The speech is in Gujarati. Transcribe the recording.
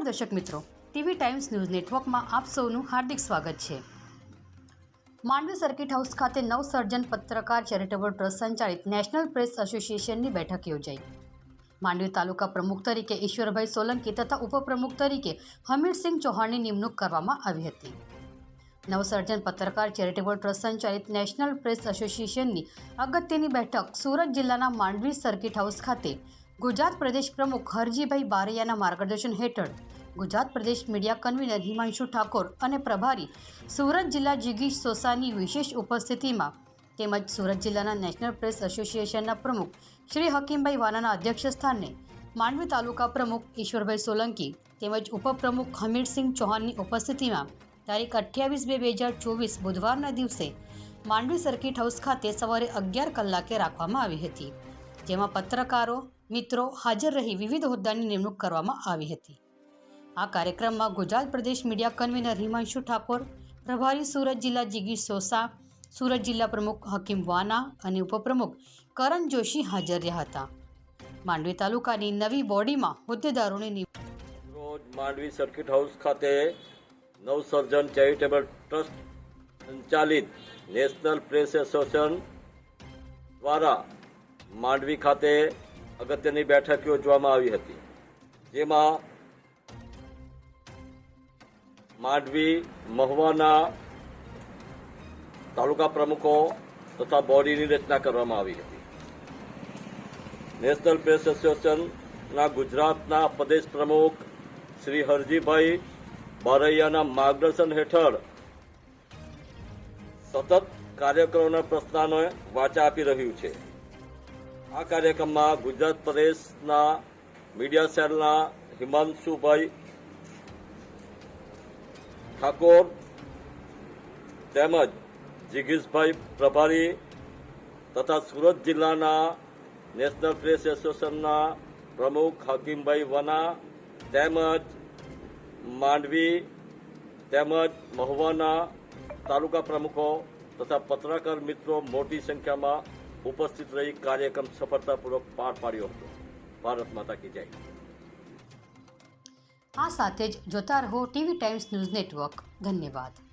નમસ્કાર દર્શક મિત્રો, ટીવી ટાઈમ્સ ન્યૂઝ નેટવર્કમાં આપ સૌનું હાર્દિક સ્વાગત છે. માંડવી સર્કિટ હાઉસ ખાતે નવસર્જન પત્રકાર ચેરિટેબલ ટ્રસ્ટ સંચાલિત નેશનલ પ્રેસ એસોસિએશનની બેઠક યોજાઈ. માંડવી તાલુકા પ્રમુખ તરીકે ઈશ્વરભાઈ સોલંકી તથા ઉપપ્રમુખ તરીકે હમીરસિંહ ચૌહાણની નિમણૂક કરવામાં આવી હતી. નવસર્જન પત્રકાર ચેરિટેબલ ટ્રસ્ટ સંચાલિત નેશનલ પ્રેસ એસોસિએશનની અગત્યની બેઠક સુરત જિલ્લાના માંડવી સર્કિટ હાઉસ ખાતે ગુજરાત પ્રદેશ પ્રમુખ હરજીભાઈ બારૈયાના માર્ગદર્શન હેઠળ ગુજરાત પ્રદેશ મીડિયા કન્વીનર હિમાંશુ ઠાકોર અને પ્રભારી સુરત જિલ્લા જીગીશ સોસાની વિશેષ ઉપસ્થિતિમાં તેમજ સુરત જિલ્લાના નેશનલ પ્રેસ એસોસિએશનના પ્રમુખ શ્રી હકીમભાઈ વાનાના અધ્યક્ષસ્થાને માંડવી તાલુકા પ્રમુખ ઈશ્વરભાઈ સોલંકી તેમજ ઉપપ્રમુખ હમીરસિંહ ચૌહાણની ઉપસ્થિતિમાં તારીખ અઠ્યાવીસ બે બે હજાર ચોવીસ બુધવારના દિવસે માંડવી સર્કિટ હાઉસ ખાતે સવારે અગિયાર કલાકે રાખવામાં આવી હતી, જેમાં પત્રકારો મિત્રો, હાજર રહી વિવિધ હોદ્દાની નિમણૂક કરવામાં આવી હતી. આ કાર્યક્રમમાં ગુજરાત પ્રદેશ મીડિયા કન્વીનર હિમાંશુ ઠાકોર, પ્રભારી સુરત જિલ્લા જીગી સોસા, સુરત જિલ્લા પ્રમુખ હકીમ વાના અને ઉપપ્રમુખ કરણ જોશી હાજર રહ્યા હતા. માંડવી તાલુકાની નવી બોડીમાં હોદ્દેદારોની રોજ માંડવી સર્કિટ હાઉસ ખાતે નવસર્જન ચેરિટેબલ ટ્રસ્ટ સંચાલિત નેશનલ પ્રેસ એસોસિએશન દ્વારા માંડવી ખાતે અગત્યની બેઠક યોજવામાં આવી હતી. જેમાં માંડવી, મહુવાના તાલુકા પ્રમુખો તથા બોડીની રચના કરવામાં આવી હતી. નેશનલ પ્રેસ એસોસિએશનના ગુજરાતના પ્રદેશ પ્રમુખ શ્રી હરજીભાઈ બારૈયાના માર્ગદર્શન હેઠળ સતત કાર્યક્રમોના પ્રશ્નોને વાચા આપી રહ્યું છે. આ કાર્યક્રમમાં ગુજરાત પ્રદેશના મીડિયા સેલના હિમાંશુભાઈ ઠાકોર તેમજ જિગીશભાઈ પ્રભારી તથા સુરત જિલ્લાના નેશનલ પ્રેસ એસોસિએશનના પ્રમુખ હકીમભાઈ વના તેમજ માંડવી તેમજ મહુવાના તાલુકા પ્રમુખો તથા પત્રકાર મિત્રો મોટી સંખ્યામાં ઉપસ્થિત રહી કાર્યક્રમ સફળતાપૂર્વક પાર પાડ્યો હતો ભારત માતા કી જય આ સાથે જ જોતા રહો ટીવી ટાઈમ્સ ન્યૂઝ નેટવર્ક ધન્યવાદ